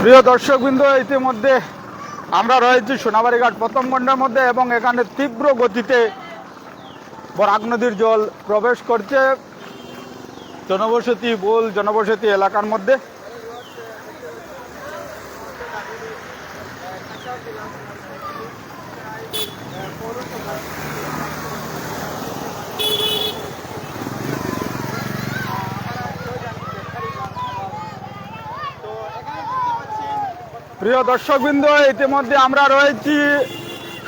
প্রিয় দর্শকবৃন্দ, ইতিমধ্যে আমরা রয়েছি সোনাবাড়ি ঘাট প্রথম খণ্ডের মধ্যে এবং এখানে তীব্র গতিতে বরাক নদীর জল প্রবেশ করছে। জনবসতি, বোল জনবসতি এলাকার মধ্যে। প্রিয় দর্শকবৃন্দ, ইতিমধ্যে আমরা রয়েছি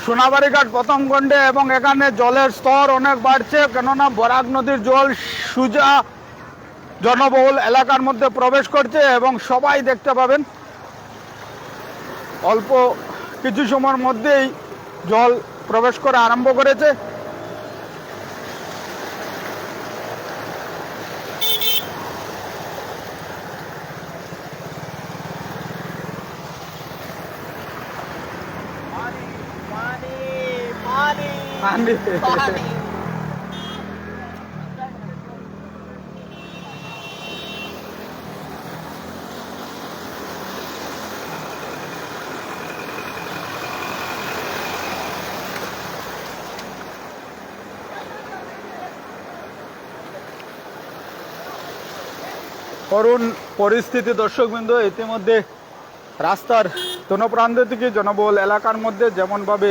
সোনাবাড়ি ঘাট প্রথম খণ্ডে এবং এখানে জলের স্তর অনেক বাড়ছে। কেননা বরাক নদীর জল সুজা জনবহুল এলাকার মধ্যে প্রবেশ করছে এবং সবাই দেখতে পাবেন, অল্প কিছু সময়ের মধ্যেই জল প্রবেশ করে আরম্ভ করেছে। পানি। করুণ পরিস্থিতি দর্শকবৃন্দ ইতিমধ্যে রাস্তার কোনো প্রান্ত থেকে জনবহুল এলাকার মধ্যে যেমনভাবে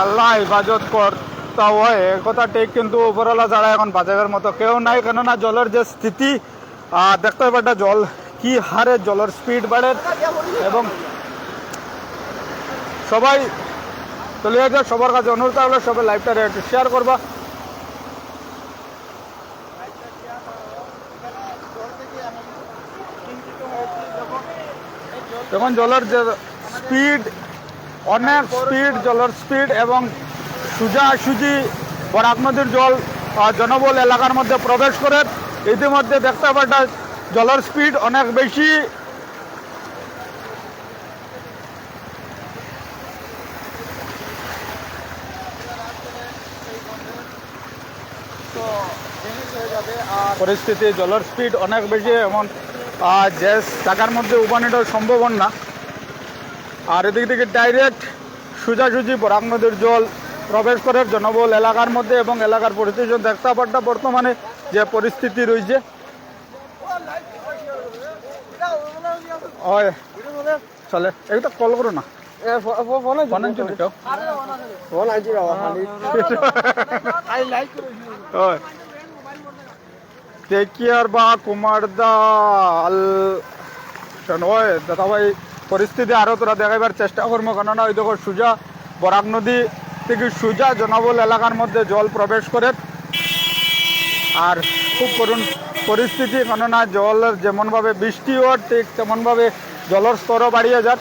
আল্লাহ ইবাজত করতে হয়। এ কথা ঠিক কিন্তু উপরওয়ালা যারা এখন বাজারের মতো কেউ নাই, কেননা জলের যে স্থিতি দেখতে একটা জল কি হারে, জলের স্পিড বাড়ে এবং সবাই চলে যাচ্ছে সবার কাছে অনুরোধ থাকলে সবাই লাইভটা একটু শেয়ার করবা। এখন জলের যে স্পিড অনেক স্পিড, জলের স্পিড এবং সুজা সুজি বরাক নদীর জল জনবল এলাকার মধ্যে প্রবেশ করে। ইতিমধ্যে দেখতে পাটা জলের স্পিড অনেক বেশি। পরিস্থিতি, জলের স্পিড অনেক বেশি এমন যে জায়গার মধ্যে উপানিটার সম্ভব না আর এদিক থেকে ডাইরেক্ট সোজাসুজি বরাক নদীর জল প্রবেশ করে জনবহুল এলাকার মধ্যে এবং এলাকার পরিস্থিতি দেখতে পাটা বর্তমানে যে পরিস্থিতি রয়েছে হয় চলে এইটা কল করো না। টেকিয়ার বা কুমারদা আল দাদা ভাই পরিস্থিতি আরও তোরা দেখাইবার চেষ্টা করব কেননা ওই দেখো সুজা, বরাক নদী থেকে সুজা জনবল এলাকার মধ্যে জল প্রবেশ করে। আর খুব করুণ পরিস্থিতি, কেননা জলের যেমনভাবে বৃষ্টি হওয়ার ঠিক তেমনভাবে জলের স্তরও বাড়িয়ে যাক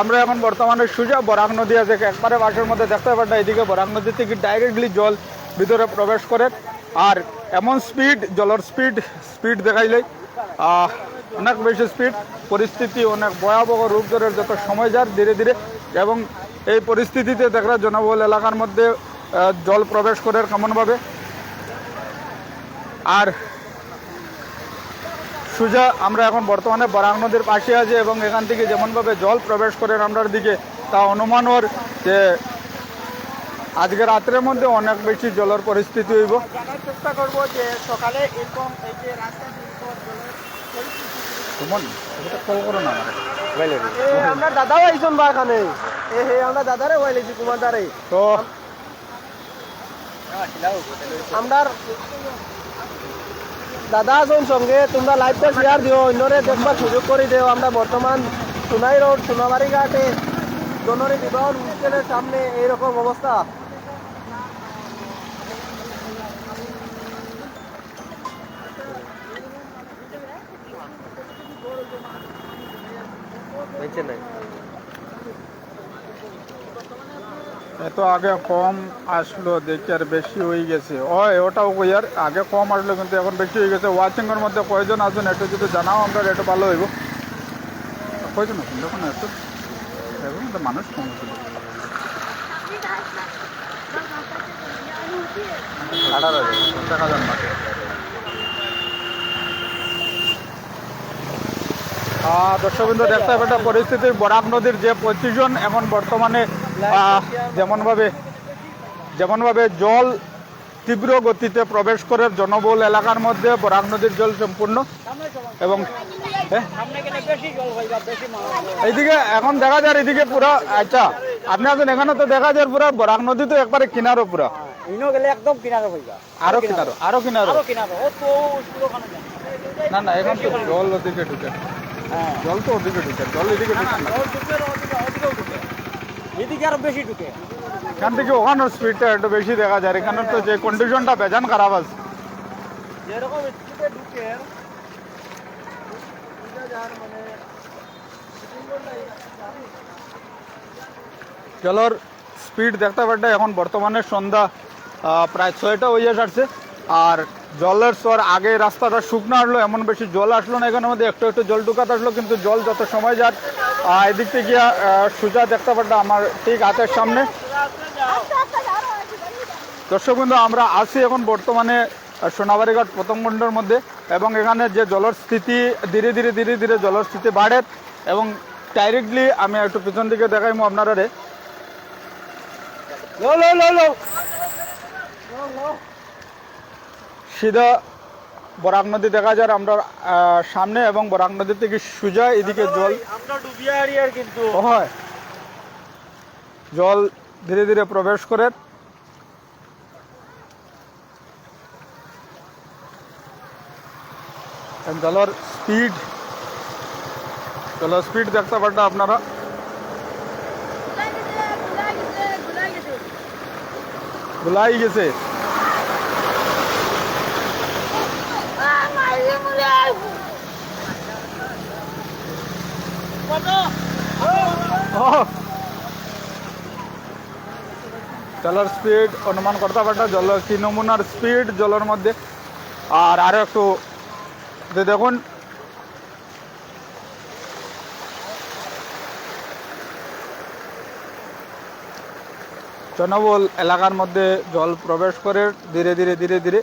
আমরা এখন বর্তমানে সুজা, বরাক নদী আছে, একবারে বাসের মধ্যে দেখতে পারটা এদিকে বরাক নদী থেকে ডাইরেক্টলি জল ভিতরে প্রবেশ করে। আর এমন স্পিড জলের স্পিড স্পিড দেখাইলে অনেক বেশি স্পিড পরিস্থিতি অনেক ভয়াবহ রূপ ধরে যত সময় যার ধীরে ধীরে এবং এই পরিস্থিতিতে দেখরা জনবহুল এলাকার মধ্যে জল প্রবেশ করে কেমনভাবে। আর সুজা, আমরা এখন বর্তমানে বরাক নদীর পাশে আছি এবং এখান থেকে যেমনভাবে জল প্রবেশ করে আমরার দিকে, তা অনুমান ওর যে আজকে রাত্রের মধ্যে অনেক বেশি জলের পরিস্থিতি হইব। জানার চেষ্টা করব যে সকালে এরকম এই যে রাস্তা সুমন এটা কল করো না আমার। আমরা দাদাও আইসন বা এ হে আমরা দাদারে ওয়াইলেছি কুমার দারে তো আমরার দাদা আছেন সঙ্গে তোমরা লাইভটা শেয়ার দিও অন্যরে দেখবার সুযোগ করে দিও। আমরা বর্তমান সোনাই রোড সোনাবাড়ি ঘাটে জননী বিবাহ হোস্টেলের সামনে এইরকম অবস্থা। বেঁচে নাই। এত আগে কম আসলো, দেখি আর বেশি হয়ে গেছে। ওই ওটাও কইয়ার আগে কম আসলো, কিন্তু এখন বেশি হয়ে গেছে। ওয়াচিং এর মধ্যে কয়জন আছেন একটু যদি জানাও, আমরা একটু ভালো হইব। কয়জন আছেন? দেখুন না, একটু। দেখুন তো মানুষ কম ছিল দেখা যান দর্শকবৃন্দ দেখতে হবে একটা পরিস্থিতি বরাক নদীর যে পজিশন এখন বর্তমানে যেমনভাবে যেমনভাবে জল তীব্র গতিতে প্রবেশ করে জনবহুল এলাকার মধ্যে বরাক নদীর জল সম্পূর্ণ এবং? এইদিকে এখন দেখা যায় এদিকে পুরো আচ্ছা আপনি আছেন এখানে তো দেখা যায় পুরো বরাক নদী তো একবারে কিনারো পুরো। গেলে একদম কিনারে হইবা আরও কিনারো আরও কিনারো না না এখন তো জল ওদিকে ঢুকে। জল তো ওদিকে ঢুকে জল এদিকে ঢুকে এদিকে আরও বেশি ঢুকে। এখান থেকে ওখানের স্পিডটা একটু বেশি দেখা যায় এখানে তো যে কন্ডিশনটা বেজান খারাপ আছে। যেরকম স্পিডে ঢুকে যার মানে জলের স্পিড দেখতে পারতে এখন বর্তমানে সন্ধ্যা প্রায় ছয়টা হয়ে আসছে আর জলের স্বর আগে রাস্তাটা শুকনো আসলো, এমন বেশি জল আসলো না এখানের মধ্যে। একটু একটু জল ঢুকাতে আসলো, কিন্তু জল যত সময় যাক এদিক থেকে গিয়া সোজা দেখতে পারতে আমার ঠিক হাতের সামনে। দর্শক বন্ধু, আমরা আছি এখন বর্তমানে সোনাবাড়িঘাট প্রথমখণ্ডের মধ্যে, এবং এখানে যে জলের স্থিতি, ধীরে ধীরে ধীরে ধীরে জলের স্থিতি বাড়ে, এবং ডাইরেক্টলি আমি একটু পিছন দিকে দেখাইমু আপনারা রে লো। সিধা বরাক নদী দেখা যায় আমরা সামনে এবং বরাক নদী থেকে সোজা এদিকে জল কিন্তু। হয়। জল ধীরে ধীরে প্রবেশ করে। জলের স্পিড জলের স্পিড দেখতে পারটা আপনারা। ভুলাই গেছে ও জলের স্পিড অনুমান করতে পারটা জল কি নমুনার স্পিড জলের মধ্যে। আর আরও একটু দেখুন। জনবল এলাকার মধ্যে জল প্রবেশ করে ধীরে ধীরে ধীরে ধীরে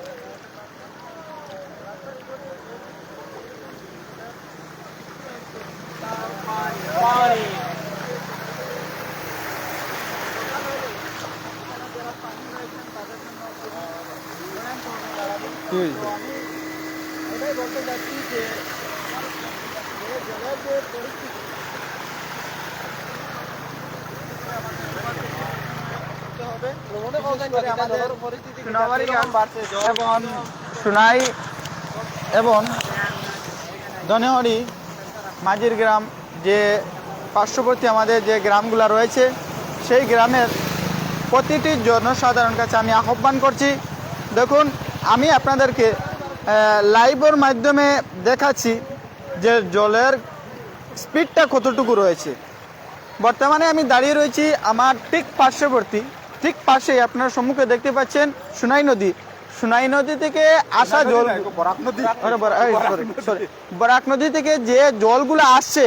কি হয়েছে? এবং সোনাই এবং দনেহরি মাঝির গ্রাম যে পার্শ্ববর্তী আমাদের যে গ্রামগুলো রয়েছে, সেই গ্রামের প্রতিটি জনসাধারণ কাছে আমি আহ্বান করছি। দেখুন আমি আপনাদেরকে লাইভের মাধ্যমে দেখাচ্ছি যে জলের স্পিডটা কতটুকু রয়েছে। বর্তমানে আমি দাঁড়িয়ে রয়েছি আমার ঠিক পার্শ্ববর্তী ঠিক পাশেই আপনারা সম্মুখে দেখতে পাচ্ছেন সুনাই নদী। সুনাই নদী থেকে আসা জল বরাক নদী. বরাক থেকে যে জলগুলো আসছে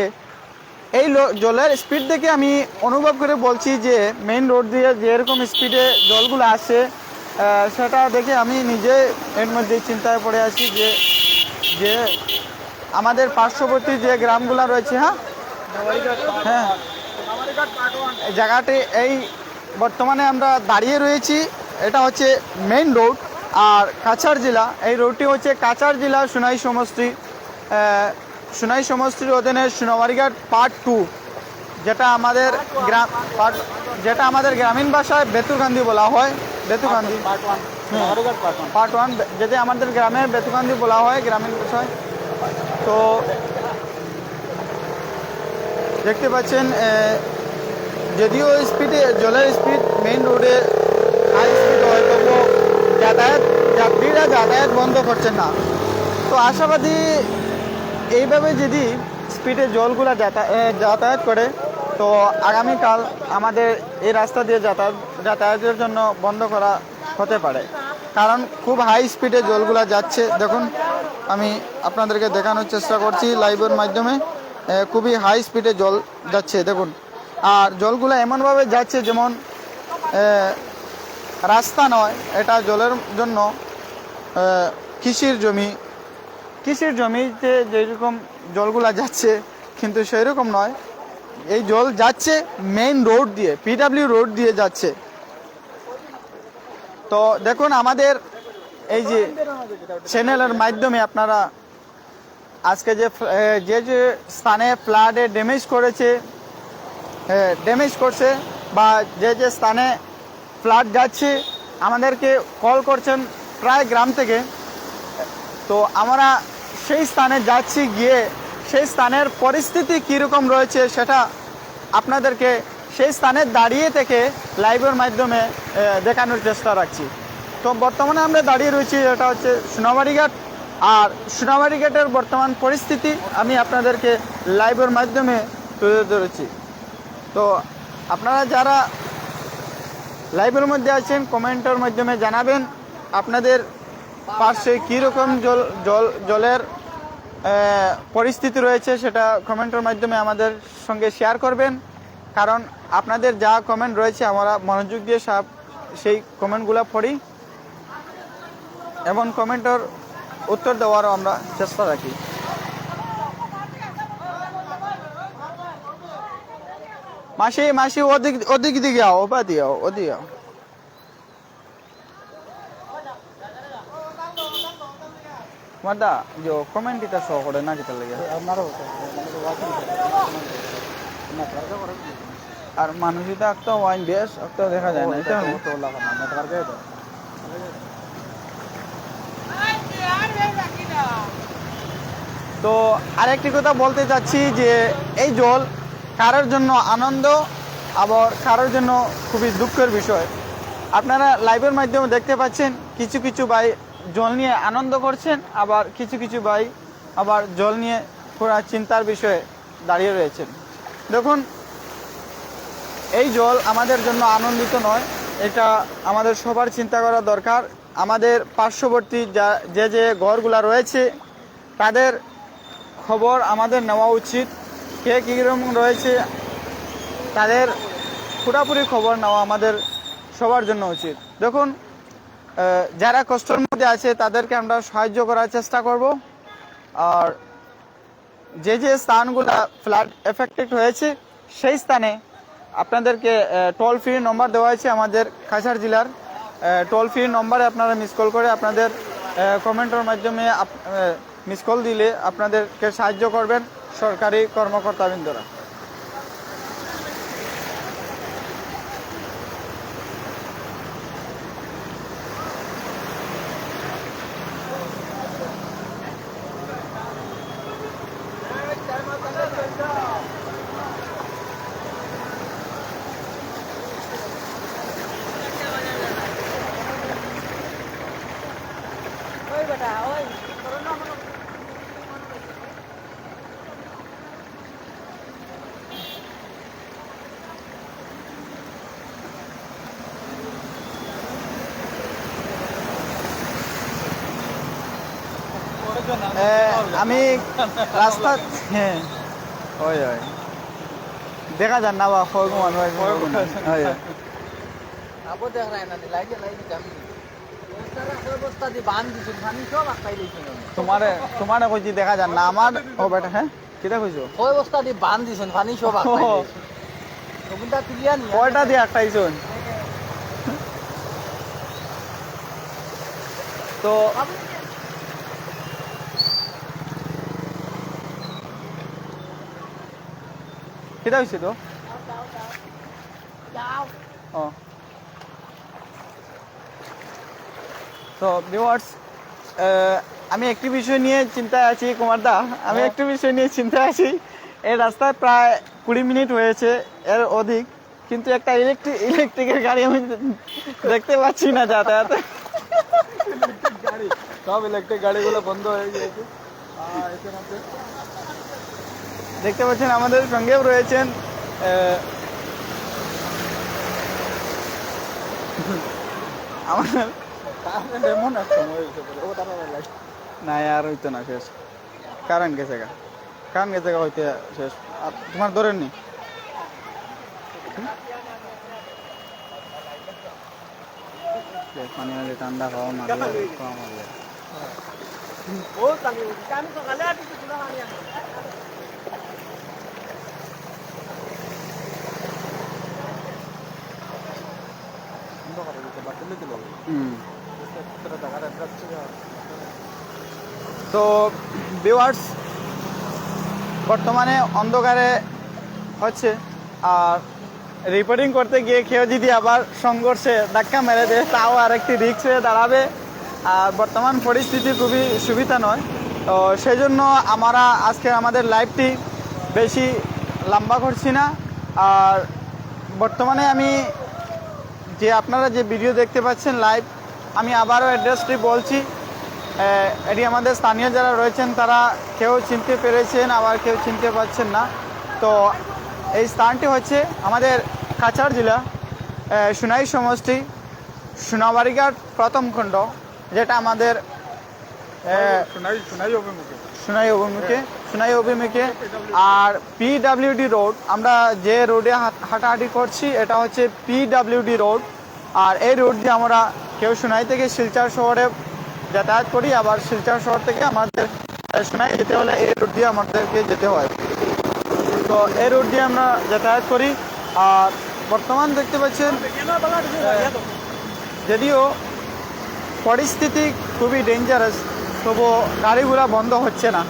এই জলের স্পিড দেখে আমি অনুভব করে বলছি যে মেইন রোড দিয়ে যেরকম স্পিডে জলগুলো আসছে আহ, সেটা দেখে আমি নিজে এর মধ্যে চিন্তায় পড়ে আছি যে যে আমাদের পার্শ্ববর্তী যে গ্রামগুলো রয়েছে হ্যাঁ? হ্যাঁ। জায়গাটি এই বর্তমানে আমরা দাঁড়িয়ে রয়েছি, এটা হচ্ছে মেইন রোড আর কাছাড় জেলা। এই রোডটি হচ্ছে কাছাড় জেলা সোনাই সমষ্টি সোনাই সমষ্টির অধীনে সোনাবাড়িঘাট পার্ট টু যেটা আমাদের গ্রাম যেটা আমাদের গ্রামীণ ভাষায় বেতুকান্দি বলা হয়। বেতুকান্দি পার্ট ওয়ান যেটা আমাদের গ্রামে বেতুকান্দি বলা হয় গ্রামীণ বিষয়। তো দেখতে পাচ্ছেন যদিও স্পিডে জলের স্পিড মেইন রোডে হাই স্পিড হয় তবুও যাতায়াত যাত্রীরা যাতায়াত বন্ধ করছেন না। তো আশাবাদী এইভাবে যদি স্পিডে জলগুলা যাতা- যাতায়াত করে তো আগামীকাল আমাদের এই রাস্তা দিয়ে যাতায়াত, যাতায়াতের জন্য বন্ধ করা হতে পারে। কারণ খুব হাই স্পিডে জলগুলা যাচ্ছে। দেখুন, আমি আপনাদেরকে দেখানোর চেষ্টা করছি লাইভের মাধ্যমে। খুবই হাই স্পিডে জল যাচ্ছে, দেখুন। আর জলগুলো এমনভাবে যাচ্ছে যেমন রাস্তা নয়, এটা জলের জন্য কৃষির জমি। কৃষির জমিতে যেরকম জলগুলা যাচ্ছে, কিন্তু সেই রকম নয়। এই জল যাচ্ছে মেইন রোড দিয়ে পিডাব্লিউ রোড দিয়ে যাচ্ছে। তো দেখুন আমাদের এই যে চ্যানেলের মাধ্যমে আপনারা আজকে যে যে যে স্থানে ফ্লাডে ড্যামেজ করেছে ড্যামেজ করছে বা যে যে স্থানে ফ্লাড যাচ্ছে, আমাদেরকে কল করছেন প্রায় গ্রাম থেকে। তো আমরা সেই স্থানে যাচ্ছি গিয়ে সেই স্থানের পরিস্থিতি কীরকম রয়েছে সেটা আপনাদেরকে সেই স্থানে দাঁড়িয়ে থেকে লাইভের মাধ্যমে দেখানোর চেষ্টা রাখছি। তো বর্তমানে আমরা দাঁড়িয়ে রয়েছি, এটা হচ্ছে সোনাবাড়িঘাট আর সোনাবাড়িঘাটের বর্তমান পরিস্থিতি আমি আপনাদেরকে লাইভের মাধ্যমে তুলে ধরেছি। তো আপনারা যারা লাইভের মধ্যে আছেন, কমেন্টের মাধ্যমে জানাবেন আপনাদের পার্শ্বে কীরকম জল জল, জলের পরিস্থিতি রয়েছে সেটা কমেন্টের মাধ্যমে আমাদের সঙ্গে শেয়ার করবেন। কারণ আপনাদের যা কমেন্ট রয়েছে, আমরা মনোযোগ দিয়ে সব সেই কমেন্টগুলো পড়ি। এবং কমেন্টের উত্তর দেওয়ারও আমরা চেষ্টা রাখি। মাসি মাসি, ওদিক ওদিক দিকে আও ওপা দিয়ে আও, ওদিকে আও। মাদা যে কমেন্ট দিতে শো করে না কিতা লাগে। আপনারও আর মানুষ এটা একটা ওয়াইন বেশ একটা দেখা যায় না এটা তো আরেকটি কথা বলতে চাচ্ছি যে এই জল কারোর জন্য আনন্দ আবার কারোর জন্য খুবই দুঃখের বিষয়। আপনারা লাইভের মাধ্যমে দেখতে পাচ্ছেন কিছু কিছু ভাই জল নিয়ে আনন্দ করছেন, আবার কিছু কিছু ভাই আবার জল নিয়ে পুরা চিন্তার বিষয়ে দাঁড়িয়ে রয়েছেন। দেখুন, এই জল আমাদের জন্য আনন্দিত নয়, এটা আমাদের সবার চিন্তা করা দরকার। আমাদের পার্শ্ববর্তী যা, যে যে ঘরগুলা রয়েছে, তাদের খবর আমাদের নেওয়া উচিত। কে কীরকম রয়েছে, তাদের পুরাপুরি খবর নেওয়া আমাদের সবার জন্য উচিত। দেখুন যারা কষ্টের মধ্যে আছে, তাদেরকে আমরা সাহায্য করার চেষ্টা করব। আর যে যে স্থানগুলো ফ্লাড এফেক্টেড হয়েছে, সেই স্থানে আপনাদেরকে টোল ফ্রি নম্বর দেওয়া হয়েছে আমাদের কাছাড় জেলার। টোল ফ্রি নম্বরে আপনারা মিস কল করে আপনাদের কমেন্টের মাধ্যমে মিস কল দিলে আপনাদেরকে সাহায্য করবেন সরকারি কর্মকর্তাবৃন্দরা এ, আমি রাস্তা হ্যাঁ। হয় হয়। দেখা যান না বা হয় হয়। আবো দেখ রায় না লাইটে লাইটে যাবি। বস্তা দিয়ে বান দিছুন পানি সব আটকাই দিছুন তোমারে তোমারে কইছি দেখা যান না আমার ও বেটা হ্যাঁ? কিটা কইছো? কয় বস্তা দিয়ে বান দিছুন পানি সব। দিছুন তবুনটা নি কয়টা দিয়ে একটাইছুন তো কিটা হয়েছে তো? ও। তো ভিউয়ার্স আমি একটি বিষয় নিয়ে চিন্তায় আছি কুমারদা আমি একটি বিষয় নিয়ে চিন্তায় আছি। এই রাস্তায় প্রায় কুড়ি মিনিট হয়েছে এর অধিক। কিন্তু একটা ইলেকট্রিক ইলেকট্রিকের গাড়ি আমি দেখতে পাচ্ছি না যাতায়াত। গাড়ি সব ইলেকট্রিক গাড়িগুলো বন্ধ হয়ে গিয়েছে। দেখতে পাচ্ছেন আমাদের সঙ্গেও রয়েছেন না আর হইতো না শেষ। কারেন্ট গেছে গা। কারেন্ট গেছে গা হইতে শেষ। আর তোমার ধরেননি? পানি মাঝে ঠান্ডা খাওয়া মারলে খাওয়া মারলে। ও কালি আমি সকালে আটি তুলা পানি আছে বন্ধ করে দিতে বাতিলে দিল হুম টাকার অ্যাড্রেস ছিল তো ভিউয়ার্স বর্তমানে অন্ধকারে হচ্ছে আর রিপোর্টিং করতে গিয়ে কেউ যদি আবার সংঘর্ষে ধাক্কা মেরে দেয় তাও আর একটি রিক্স হয়ে দাঁড়াবে। আর বর্তমান পরিস্থিতি খুবই সুবিধা নয়। তো সেই জন্য আমরা আজকে আমাদের লাইভটি বেশি লম্বা করছি না। আর বর্তমানে আমি যে আপনারা যে ভিডিও দেখতে পাচ্ছেন লাইভ আমি আবারও অ্যাড্রেসটি বলছি। এটি আমাদের স্থানীয় যারা রয়েছেন তারা কেউ চিনতে পেরেছেন আবার কেউ চিনতে পারছেন না। তো এই স্থানটি হচ্ছে আমাদের কাছাড় জেলা সুনাই সমষ্টি সোনাবাড়িঘাট প্রথম খণ্ড যেটা আমাদের শোনাই অভিমুখে। সোনাই অভিমুখে। সোনাই অভিমুখে। আর পিডাব্লিউডি রোড আমরা যে রোডে হাট- হাঁটাহাঁটি করছি, এটা হচ্ছে পিডাব্লিউডি রোড আর এই রোড দিয়ে আমরা কেউ সোনাই থেকে শিলচর শহরে যাতায়াত করি, আবার শিলচর শহর থেকে আমাদের সোনাই যেতে হলে এই রোড দিয়ে আমাদেরকে যেতে হয়। তো এই রোড দিয়ে আমরা যাতায়াত করি। আর বর্তমান দেখতে পাচ্ছেন, যদিও পরিস্থিতি খুবই ডেঞ্জারাস তবু গাড়িগুলো বন্ধ হচ্ছে না।